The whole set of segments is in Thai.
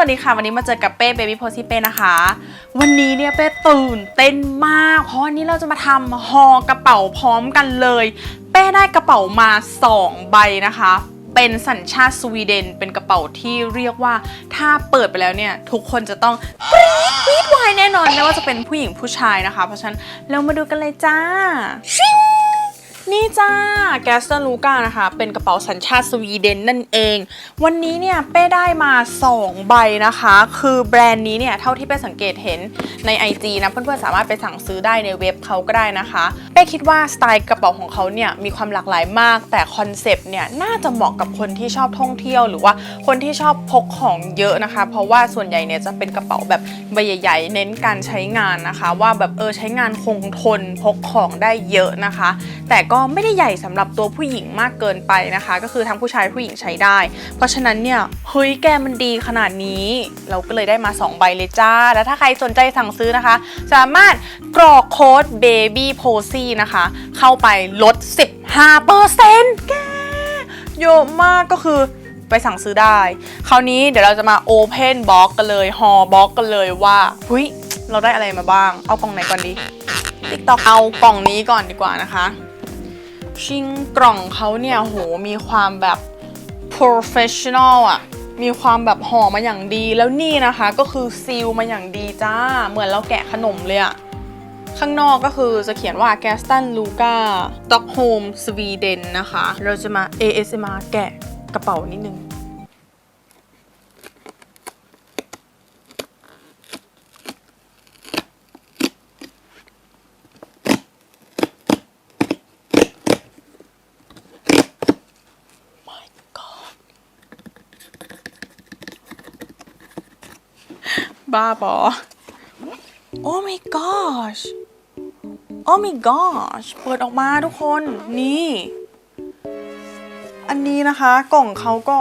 วัสดีค่ะวันนี้มาเจอกับเป้เบบี้โพซี่เป้นะคะ วันนี้เนี่ยเป้ตื่นเต้นมากเพราะวันนี้เราจะมาทำฮอกระเป๋าพร้อมกันเลย เป้ได้กระเป๋ามา 2 ใบนะคะ เป็นสัญชาติสวีเดน เป็นกระเป๋าที่เรียกว่าถ้าเปิดไปแล้วเนี่ย ทุกคนจะต้องกรี๊ดกรี๊ดวายแน่นอนไม่ว่าจะเป็นผู้หญิงผู้ชายนะคะ เพราะฉะนั้นเรามาดูกันเลยจ้าชิง นี่จ้าแกสตันลูกานะคะ เป็นกระเป๋าสัญชาติสวีเดนนั่นเอง วันนี้เนี่ยเป้ได้มา 2 ใบนะคะ คือแบรนด์นี้เนี่ย เท่าที่เป้สังเกตเห็นใน IG นะเพื่อนๆสามารถไปสั่งซื้อได้ในเว็บเขาก็ได้นะคะเป้คิดว่าสไตล์กระเป๋าของเขาเนี่ย มีความหลากหลายมาก แต่คอนเซปต์เนี่ย น่าจะเหมาะกับคนที่ชอบท่องเที่ยวหรือว่าคนที่ชอบพกของเยอะนะคะ เพราะว่าส่วนใหญ่เนี่ยจะเป็นกระเป๋าแบบใบใหญ่ๆ เน้นการใช้งานนะคะ ว่าแบบเออใช้งานคงทนพกของได้เยอะนะคะ แต่ก็ไม่ได้ใหญ่สำหรับตัวผู้หญิงมากเกินไปนะคะ ก็คือทั้งผู้ชายผู้หญิงใช้ได้ เพราะฉะนั้นเนี่ยเฮ้ยแกมันดีขนาดนี้ เราก็เลยได้มา 2 ใบเลยจ้า แล้วถ้าใครสนใจสั่งซื้อนะคะ สามารถกรอกโค้ด baby posy นะคะ เข้าไปลด 15%แกเยอะมากก็คือไปสั่งซื้อได้ คราวนี้เดี๋ยวเราจะมา Open Box กันเลยฮอ Box กันเลยว่าหุยเราได้อะไรมาบ้าง เอากล่องไหนก่อนดี TikTok เอากล่องนี้ก่อนดีกว่านะคะ ชิงกล่องเขาเนี่ยโหมีความแบบ professional อะมีความแบบห่อมาอย่างดีแล้วนี่นะคะก็คือซีลมาอย่างดีจ้า เหมือนเราแกะขนมเลยอะข้างนอกก็คือจะเขียนว่า g a s t o n Luca Stockholm Sweden นะคะ เราจะมา ASMR แกะกระเป๋านิดนึง บ้าบอโอ้ my gosh โอ้ my gosh เปิดออกมาทุกคนนี่ อันนี้นะคะกล่องเขาก็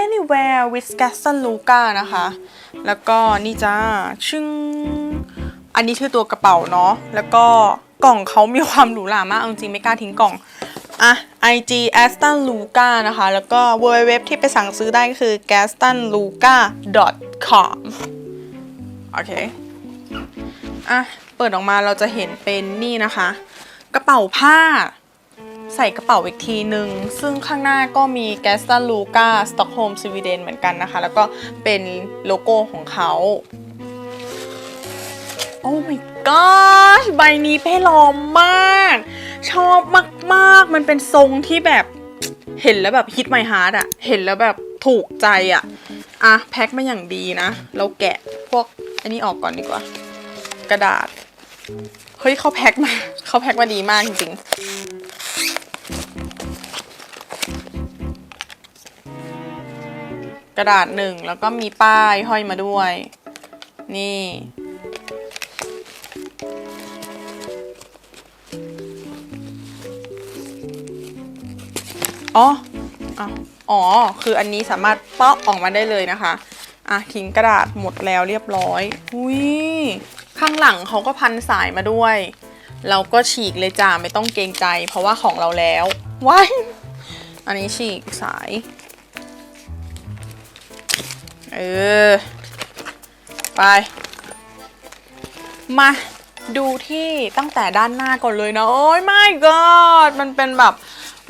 anywhere with g a s t o n Luca นะคะ แล้วก็นี่จ้าชึ้งอันนี้คือตัวกระเป๋าเนาะแล้วก็กล่องเขามีความหรูหรามากจริงไม่กล้าทิ้งกล่องอะ IG Aston Luca นะคะ แล้วก็ www ที่ไปสั่งซื้อได้ก็คือ gastonluca.com โอเคอะเปิดออกมาเราจะเห็นเป็นนี่นะคะ กระเป๋าผ้า ใส่กระเป๋าอีกทีหนึ่งซึ่งข้างหน้าก็มี g a s t o n Luca Stockholm Sweden เหมือนกันนะคะ แล้วก็เป็นโลโก้ของเขาโอ้ my gosh ใบนี้เป้หลอมมาก ชอบมากๆ มันเป็นทรงที่แบบเห็นแล้วแบบฮิตไมฮาร์ดอะเห็นแล้วแบบถูกใจอะอะ แพ็คมาอย่างดีนะ เราแกะพวก อันนี้ออกก่อนดีกว่า กระดาษ เฮ้ยเขาแพ็คมาเขาแพ็คมาดีมากจริงๆ กระดาษหนึ่งแล้วก็มีป้ายห้อยมาด้วย นี่ อ๋ออ๋อ คืออันนี้สามารถเปาะออกมาได้เลยนะคะ อะทิ้งกระดาษหมดแล้วเรียบร้อยอุ้ยข้างหลังเขาก็พันสายมาด้วย เราก็ฉีกเลยจ้าไม่ต้องเกรงใจ เพราะว่าของเราแล้วว้ายอันนี้ฉีกสายเออไป มาดูที่ตั้งแต่ด้านหน้าก่อนเลยนะโอ้ยไม่กอดมันเป็นแบบ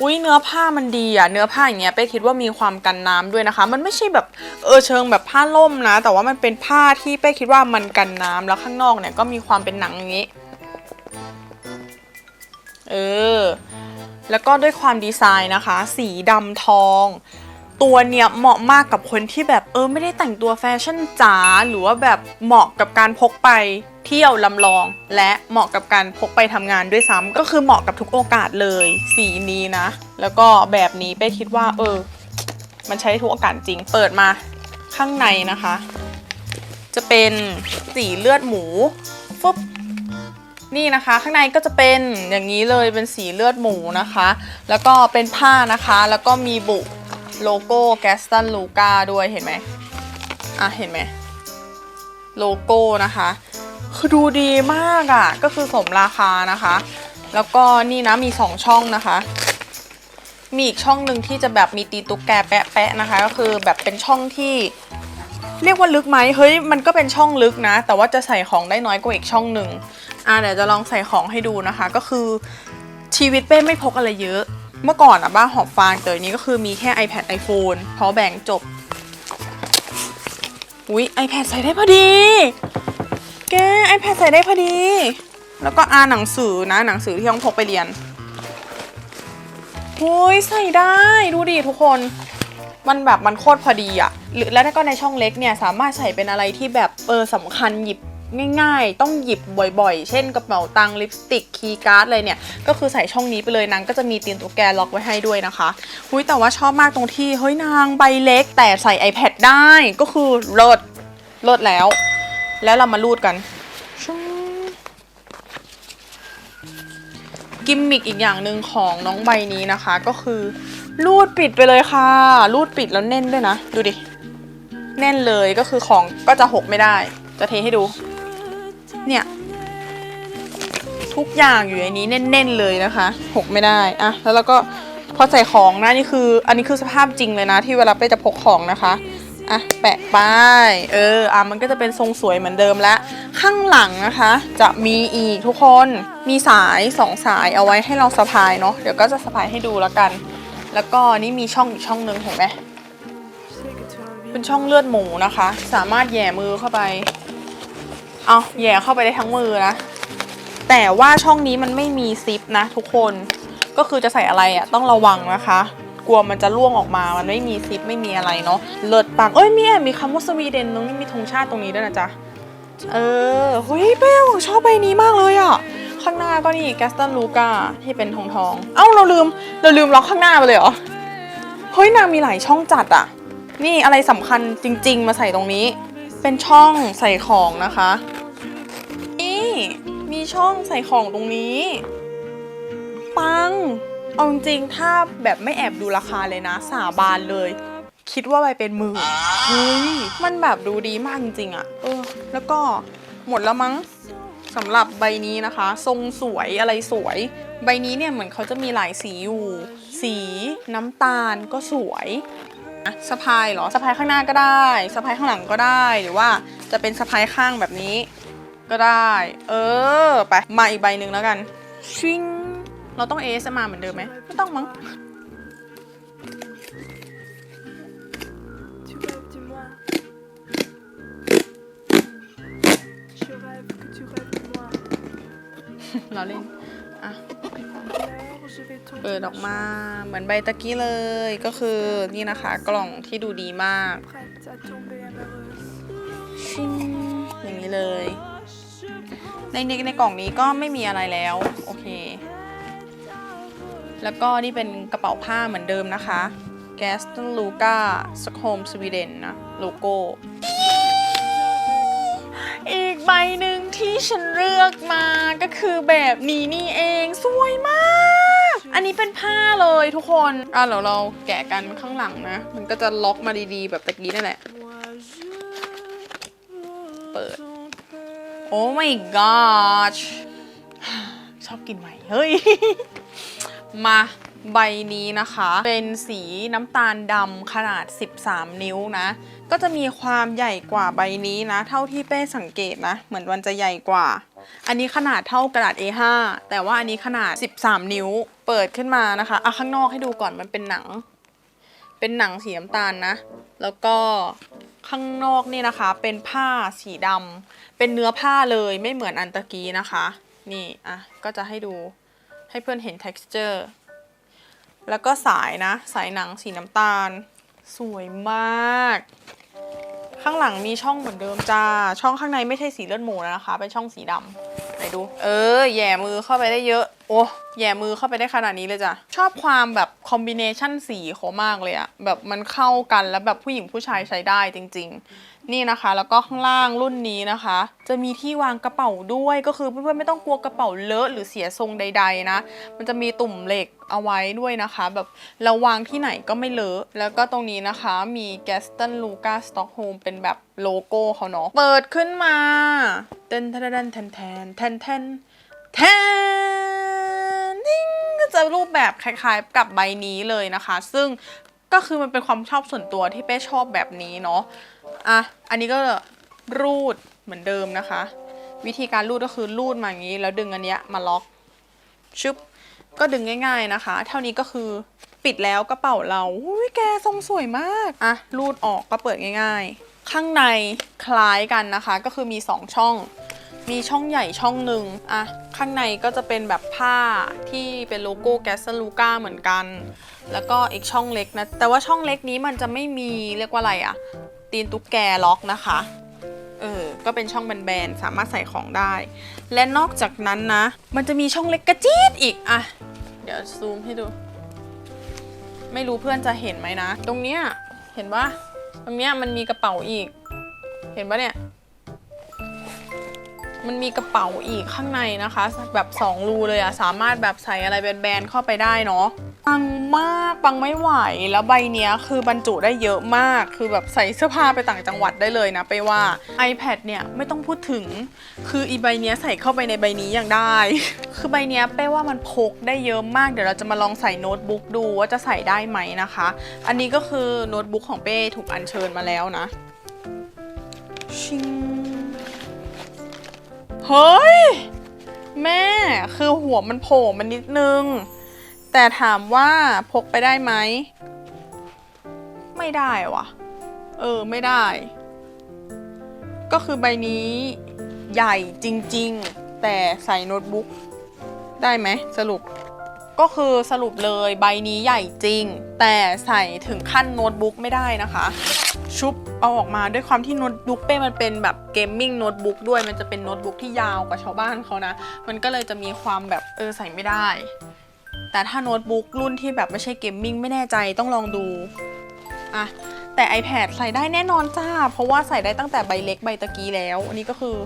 อุ้ยเนื้อผ้ามันดีอะเนื้อผ้าอย่างเงี้ยเป้คิดว่ามีความกันน้ำด้วยนะคะ มันไม่ใช่แบบเออเชิงแบบผ้าล่มนะ แต่ว่ามันเป็นผ้าที่เป้คิดว่ามันกันน้ำแล้วข้างนอกเนี่ยก็มีความเป็นหนังอย่างงี้ เออ แล้วก็ด้วยความดีไซน์นะคะ สีดำทอง ตัวเนี้ยเหมาะมากกับคนที่แบบเออไม่ได้แต่งตัวแฟชั่นจ๋าหรือว่าแบบเหมาะกับการพกไปเที่ยวลำลองและเหมาะกับการพกไปทำงานด้วยซ้ำก็คือเหมาะกับทุกโอกาสเลย สีนี้นะ แล้วก็แบบนี้เป้คิดว่า เออ มันใช้ทุกโอกาสจริง เปิดมาข้างในนะคะ จะเป็นสีเลือดหมูฟึบนี่นะคะ ข้างในก็จะเป็นอย่างนี้เลยเป็นสีเลือดหมูนะคะ แล้วก็เป็นผ้านะคะ แล้วก็มีบุ โลโก้แกสตันลูกาด้วยเห็นไหมอะเห็นไหมโลโก้นะคะ คือดูดีมากอะ่ะ ก็คือสมราคานะคะ แล้วก็นี่นะมี2ช่องนะคะ มีอีกช่องหนึ่งที่จะแบบมีตีตุ๊กแกแปะๆนะคะ ก็คือแบบเป็นช่องที่เรียกว่าลึกไหมเฮ้ยมันก็เป็นช่องลึกนะ แต่ว่าจะใส่ของได้น้อยกว่าอีกช่องหนึ่งอะเดี๋ยวจะลองใส่ของให้ดูนะคะ ก็คือชีวิตเป้ไม่พกอะไรเยอะ เมื่อก่อนอะบ้านหอบฟางเตยนี้ก็คือมีแค่ iPad iPhone พอแบ่งจบ อุ๊ย iPad ใส่ได้พอดี แก iPad ใส่ได้พอดี แล้วก็อ่านหนังสือนะหนังสือที่ต้องพกไปเรียนหุยใส่ได้ดูดิทุกคน มันแบบมันโคตรพอดีอะหรือแล้วก็ในช่องเล็กเนี่ยสามารถใส่เป็นอะไรที่แบบเออสำคัญหยิบ ง่ายๆ ต้องหยิบบ่อยๆ เช่นกระเป๋าตังค์ลิปสติกคีย์การ์ดเลยเนี่ย ก็คือใส่ช่องนี้ไปเลยนางก็จะมีตีนตัวแกล็อกไว้ให้ด้วยนะคะหุยแต่ว่าชอบมากตรงที่เฮ้ยนางใบเล็ก แต่ใส่ iPad ได้ก็คือเลิศเลิศแล้ว แล้วเรามารูดกันชุ้งกิมมิกอีกอย่างหนึ่งของน้องใบนี้นะคะ ก็คือรูดปิดไปเลยค่ะรูดปิดแล้วแน่นด้วยนะ ดูดิ แน่นเลยก็คือของก็จะหกไม่ได้ จะเทให้ดู เนี่ย ทุกอย่างอยู่ในนี้แน่น ๆ เลยนะคะหกไม่ได้อะแล้วเราก็พอใส่ของนะนี่คือ อันนี้คือสภาพจริงเลยนะ ที่เวลาไปจะพกของนะคะอะแปะป้ายเอออะมันก็จะเป็นทรงสวยเหมือนเดิมแล้วข้างหลังนะคะ จะมีอีกทุกคนมีสายสองสายเอาไว้ให้เราสะพายเนาะเดี๋ยวก็จะสะพายให้ดูแล้วกัน แล้วก็นี่มีช่องอีกช่องหนึ่งเห็นไหมเป็นช่องเลือดหมูนะคะ สามารถแย่มือเข้าไป เอาแย่เข้าไปได้ทั้งมือนะ แต่ว่าช่องนี้มันไม่มีซิปนะทุกคน ก็คือจะใส่อะไรอะ่ะต้องระวังนะคะ กลัวมันจะล่วงออกมา มันไม่มีซิปไม่มีอะไรเนาะ เลิศปัง เอ้ยมีแอบมีคำว่าสวีเดนตรงนี้มีธงชาติตรงนี้ด้วยนะจ๊ะ เออเฮ้ยเป้ชอบใบนี้มากเลยอะ่ะข้างหน้าก็นี่แกสตันลูกาที่เป็นทองทอง เอ้าเราลืมเราลืมล็อกข้างหน้าไปเลยเหรอ เฮ้ยนางมีหลายช่องจัดอะนี่อะไรสำคัญจริง ๆ มาใส่ตรงนี้ เป็นช่องใส่ของนะคะ นี่มีช่องใส่ของตรงนี้ ปัง เอาจริงๆถ้าแบบไม่แอบดูราคาเลยนะ สาบานเลย คิดว่าไปเป็นหมือเฮ้ยมันแบบดูดีมากจริงๆอะเออ แล้วก็หมดแล้วมั้งสำหรับใบนี้นะคะ ทรงสวยอะไรสวย ใบนี้เนี่ยเหมือนเขาจะมีหลายสีอยู่ สีน้ำตาลก็สวย อะสะพายเหรอสะพายข้างหน้าก็ได้สะพายข้างหลังก็ได้หรือว่าจะเป็นสะพายข้างแบบนี้ ก็ได้ เออไปมาอีกใบหนึ่งแล้วกันชิงเราต้องเอสมาเหมือนเดิมไหมไม่ต้องมั้ง Tu rêves de moi. Je rêve que tu rêves de moi. เราเล่นอะ เปิดออกมาเหมือนใบตะกี้เลยก็คือนี่นะคะกล่องที่ดูดีมากชิงอย่างนี้เลย ในในในกล่องนี้ก็ไม่มีอะไรแล้ว โอเค แล้วก็นี่เป็นกระเป๋าผ้าเหมือนเดิมนะคะ g a s t o n Luca Stockholm Sweden นะโลโก้อีกใบหนึ่งที่ฉันเลือกมาก็คือแบบนี้นี่เอง สวยมาก อันนี้เป็นผ้าเลยทุกคน อะเดี๋ยวเราแกะกันข้างหลังนะ มันก็จะล็อกมาดีๆ แบบตะกี้นั่นแหละ Moi je veux Bud. ton cœur. โอ้ my god ชอบกินไหมเฮ้ย มาใบนี้นะคะ เป็นสีน้ำตาลดำขนาด 13 นิ้วนะ ก็จะมีความใหญ่กว่าใบนี้นะ เท่าที่เป้สังเกตนะ เหมือนมันจะใหญ่กว่า อันนี้ขนาดเท่ากระดาษ A5 แต่ว่าอันนี้ขนาด 13 นิ้ว เปิดขึ้นมานะคะอะข้างนอกให้ดูก่อนมันเป็นหนัง เป็นหนังสีน้ำตาลนะ แล้วก็ข้างนอกนี่นะคะ เป็นผ้าสีดำเป็นเนื้อผ้าเลยไม่เหมือนอันตะกี้นะคะ นี่อะก็จะให้ดูให้เพื่อนเห็น texture แล้วก็สายนะ สายหนังสีน้ำตาล สวยมาก ข้างหลังมีช่องเหมือนเดิมจ้า ช่องข้างในไม่ใช่สีเลือดหมูแล้วนะคะ เป็นช่องสีดำไหนดู เออ แย่มือเข้าไปได้เยอะ โอ้แย่มือเข้าไปได้ขนาดนี้เลยจ้ะ ชอบความแบบคอมบิเนชันสีเขามากเลยอะแบบมันเข้ากันแล้วแบบผู้หญิงผู้ชายใช้ได้จริง ๆ นี่นะคะ แล้วก็ข้างล่างรุ่นนี้นะคะ จะมีที่วางกระเป๋าด้วยก็คือเพื่อนๆไม่ต้องกลัวกระเป๋าเลอะหรือเสียทรงใด ๆ นะ มันจะมีตุ่มเหล็กเอาไว้ด้วยนะคะ แบบเราวางที่ไหนก็ไม่เลอะแล้วก็ตรงนี้นะคะมี g a s t o n Luca Stockholm เป็นแบบโลโก้เขาเนาะเปิดขึ้นมาเต้นแทนแทนแทนแทนแทนแทนทิงก็จะรูปแบบคล้ายๆกับใบนี้เลยนะคะ ซึ่ง ก็คือมันเป็นความชอบส่วนตัวที่เป้ชอบแบบนี้เนาะอะอันนี้ก็รูดเหมือนเดิมนะคะ วิธีการรูดก็คือรูดมาอย่างนี้ แล้วดึงอันเนี้ยมาล็อกชึบก็ดึงง่ายๆนะคะ เท่านี้ก็คือปิดแล้วกระเป๋าเราอุ้ยแกทรงสวยมากอะรูดออกก็เปิดง่าย ๆ ข้างในคล้ายกันนะคะ ก็คือมี 2 ช่อง มีช่องใหญ่ช่องหนึ่งอะข้างในก็จะเป็นแบบผ้าที่เป็นโลโก้แกสลูก้าเหมือนกัน แล้วก็อีกช่องเล็กนะ แต่ว่าช่องเล็กนี้มันจะไม่มีเรียกว่าอะไรอะตีนตุ๊กแกล็อกนะคะ เออ ก็เป็นช่องแบนๆ สามารถใส่ของได้ และนอกจากนั้นนะ มันจะมีช่องเล็กกระจี๊ดอีกอะเดี๋ยวซูมให้ดู ไม่รู้เพื่อนจะเห็นไหมนะ ตรงเนี้ย เห็นปะตรงเนี้ยมันมีกระเป๋าอีก เห็นปะเนี่ย มันมีกระเป๋าอีกข้างในนะคะ แบบ 2 รูเลยอะสามารถแบบใส่อะไรแบนๆเข้าไปได้เนาะปังมากปังไม่ไหวแล้วใบเนี้ยคือบรรจุได้เยอะมาก คือแบบใส่เสื้อผ้าไปต่างจังหวัดได้เลยนะไปว่า iPad เนี่ยไม่ต้องพูดถึง คืออีใบเนี้ยใส่เข้าไปในใบนี้ยังได้ คือใบเนี้ยเป้ว่ามันพกได้เยอะมากเดี๋ยวเราจะมาลองใส่โน้ตบุ๊กดูว่าจะใส่ได้ไหมนะคะ อันนี้ก็คือโน้ตบุ๊กของเป้ถูกอัญเชิญมาแล้วนะชิง เฮ้ย แม่คือหัวมันโผล่มานิดนึง แต่ถามว่าพกไปได้ไหม ไม่ได้วะเออ ไม่ได้ ก็คือใบนี้ใหญ่จริง ๆ แต่ใส่โน้ตบุ๊ก ได้ไหมสรุป ก็คือสรุปเลยใบนี้ใหญ่จริง แต่ใส่ถึงขั้นโน้ตบุ๊กไม่ได้นะคะ ชุบเอาออกมาด้วยความที่โน้ตบุ๊กเป้มันเป็นแบบเกมมิ่งโน้ตบุ๊กด้วยมันจะเป็นโน้ตบุ๊กที่ยาวกว่าชาวบ้านเขานะ มันก็เลยจะมีความแบบเออใส่ไม่ได้ แต่ถ้าโน้ตบุ๊กรุ่นที่แบบไม่ใช่เกมมิ่งไม่แน่ใจต้องลองดูอะแต่ iPad ใส่ได้แน่นอนจ้า เพราะว่าใส่ได้ตั้งแต่ใบเล็กใบตะกี้แล้ว อันนี้ก็คือ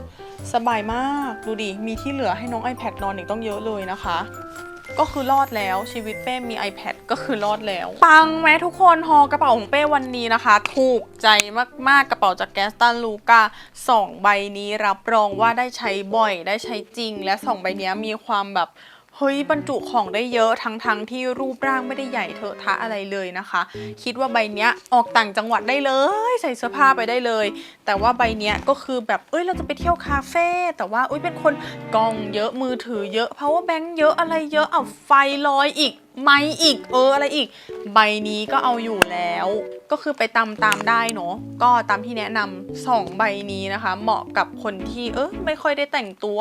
สบายมากดูดิ มีที่เหลือให้น้อง iPad นอนอีกต้องเยอะเลยนะคะ ก็คือรอดแล้วชีวิตเป้มี iPad ก็คือรอดแล้ว ปังไหมทุกคนฮอกระเป๋าของเป้วันนี้นะคะ ถูกใจมากๆกระเป๋าจากแกสตันลูกาสองใบนี้รับรองว่าได้ใช้บ่อยได้ใช้จริง และสองใบเนี้ยมีความแบบ เฮ้ยบรรจุของได้เยอะทั้งๆทที่รูปร่างไม่ได้ใหญ่เถอะทะอะไรเลยนะคะ คิดว่าใบเนี้ยออกต่างจังหวัดได้เลย ใส่เสื้อผ้าไปได้เลย แต่ว่าใบเนี้ยก็คือแบบเอ้ยเราจะไปเที่ยวคาเฟ่แต่ว่าอุ้ยเป็นคนกล้องเยอะมือถือเยอะ power bank เยอะอะไรเยอะเอาไฟลอยอีก ไม้อีกเอออะไรอีก ใบนี้ก็เอาอยู่แล้ว ก็คือไปตามตามได้เนาะก็ตามที่แนะนำสองใบนี้นะคะ เหมาะกับคนที่เออไม่ค่อยได้แต่งตัว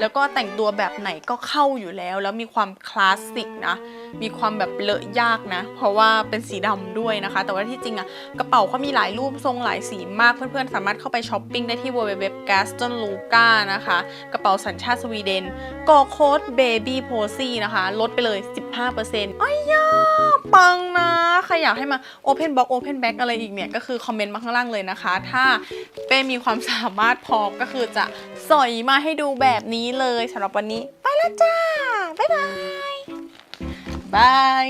แล้วก็แต่งตัวแบบไหนก็เข้าอยู่แล้ว แล้วมีความคลาสสิกนะ มีความแบบเลอะยากนะ เพราะว่าเป็นสีดำด้วยนะคะ แต่ว่าที่จริงอะกระเป๋าเขามีหลายรูปทรงหลายสีมากเพื่อนๆ สามารถเข้าไปช้อปปิ้งได้ที่ www g a s t o n l u c a นะคะ กระเป๋าสัญชาติสวีเดนกอโค้ด baby posy นะคะ ลดไปเลย 15%อ้ยยาปังนะ ใครอยากให้มา open box open bag อะไรอีกเนี่ย ก็คือคอมเมนต์มาข้างล่างเลยนะคะ ถ้าเป้มีความสามารถพอก็คือจะสอยมาให้ดูแบบนี้เลยสำหรับวันนี้ ไปแล้วจ้า บ๊ายบาย บาย